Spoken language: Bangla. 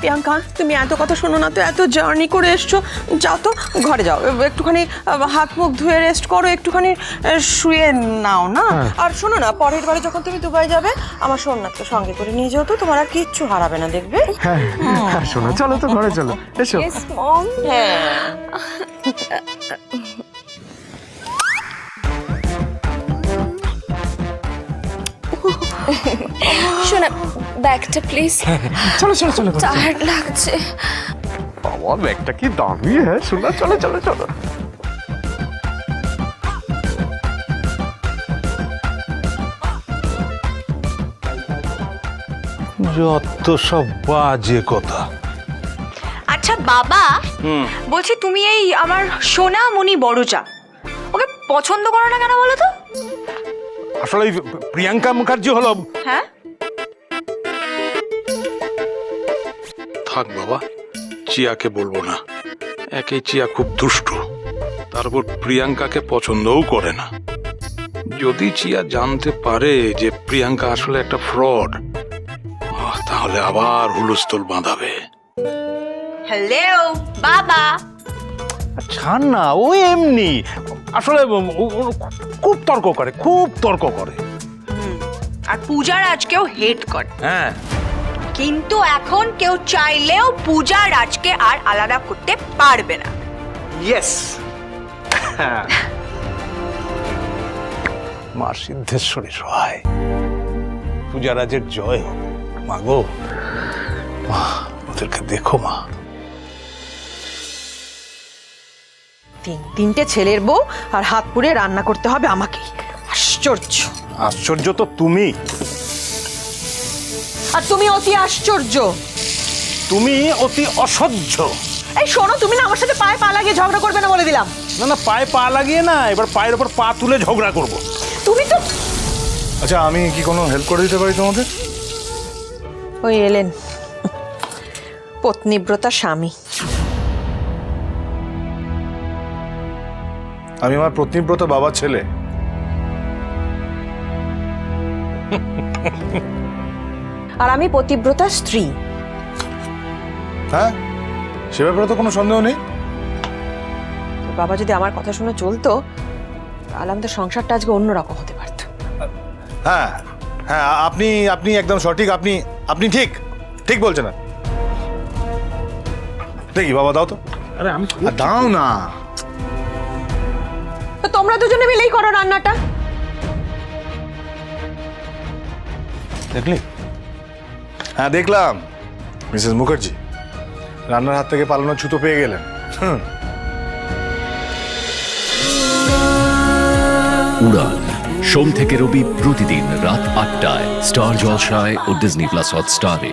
প্রিয়াঙ্কা তুমি এত কথা শোনো না তো এত জার্নি করে এসছো। যাও তো ঘরে যাও। একটুখানি হাত মুখ ধুয়ে রেস্ট করো একটুখানি শুয়ে নাও না? আর শোনো না পরের বারে যখন তুমি দুবাই যাবে আমার সোমনাথকে সঙ্গে করে নিয়ে যাও তো তোমার আর কিচ্ছু হারাবে না দেখবে? হ্যাঁ হ্যাঁ, শোনো চলো তো ঘরে চলো এসো। হ্যাঁ। শোনা ব্যাগটা প্লিজ চলো চলো চলো। টায়ার্ড লাগছে। বাবা ব্যাগটা কি দামি হ্যাঁ? শোনা চলো চলো চলো। যত সব বাজে কথা। আচ্ছা বাবা বলছি তুমি এই আমার সোনা মনি বড়চা ওকে পছন্দ করো না কেন বলো তো? আসলে প্রিয়াঙ্কা মুখার্জি হলো হ্যাঁ? থাক বাবা চিয়াকে বলব না। একে চিয়া খুব দুষ্টু। তারপর প্রিয়াঙ্কাকে পছন্দও করে না। যদি চিয়া জানতে পারে যে প্রিয়াঙ্কা আসলে একটা ফ্রড তাহলে আবার হুলস্থুল বাঁধাবে। হ্যালো বাবা। ছাড় না ও এমনি। আসলে খুব তর্ক করে খুব তর্ক করে। আর পূজার আজকেও হেট করে। হ্যাঁ। কিন্তু এখন কেউ চাইলেও পূজা রাজকে আর আলাদা করতে পারবে না। ইয়েস মা সিদ্ধেশ্বরী সহায় পূজারাজের জয় হোক। মা গো। মা ওদেরকে দেখো মা। তিন তিনটে ছেলের বউ আর হাত পুড়ে রান্না করতে হবে আমাকেই। আশ্চর্য। আশ্চর্য তো তুমি। আর তুমি অতি আশ্চর্য। তুমি অতি অসহ্য। এই শোনো তুমি না আমার সাথে পায়ে পা লাগিয়ে ঝগড়া করবে না বলে দিলাম। না না পায়ে পা লাগিয়ে না এবার পায়ের ওপর পা তুলে ঝগড়া করব। তুমি তো আচ্ছা আমি কি কোনো হেল্প করে দিতে পারি তোমাদের? ওই এলেন। পত্নীব্রতা স্বামী। আমি আমার পত্নীব্রত বাবার ছেলে। আর আমি পতিব্রতা স্ত্রী। হ্যাঁ? সে ব্যাপারে তো কোনো সন্দেহ নেই? তোর বাবা যদি আমার কথা শুনে চলতো তাহলে আমাদের সংসারটা আজকে অন্যরকম হতে পারত। হ্যাঁ হ্যাঁ আপনি আপনি একদম সঠিক আপনি আপনি ঠিক ঠিক বলছেন। না দেখি বাবা দাও তো। আরে আমি দাও না। তো তোমরা দুজনে মিলেই করো রান্নাটা। দেখলি? হ্যাঁ দেখলাম। মিসেস মুখার্জি রান্নার হাত থেকে পালানোর ছুতো পেয়ে গেলেন। উড়ান সোম থেকে রবি প্রতিদিন রাত আটটায় স্টার জলসায় ও ডিজনি প্লাস হটস্টারে।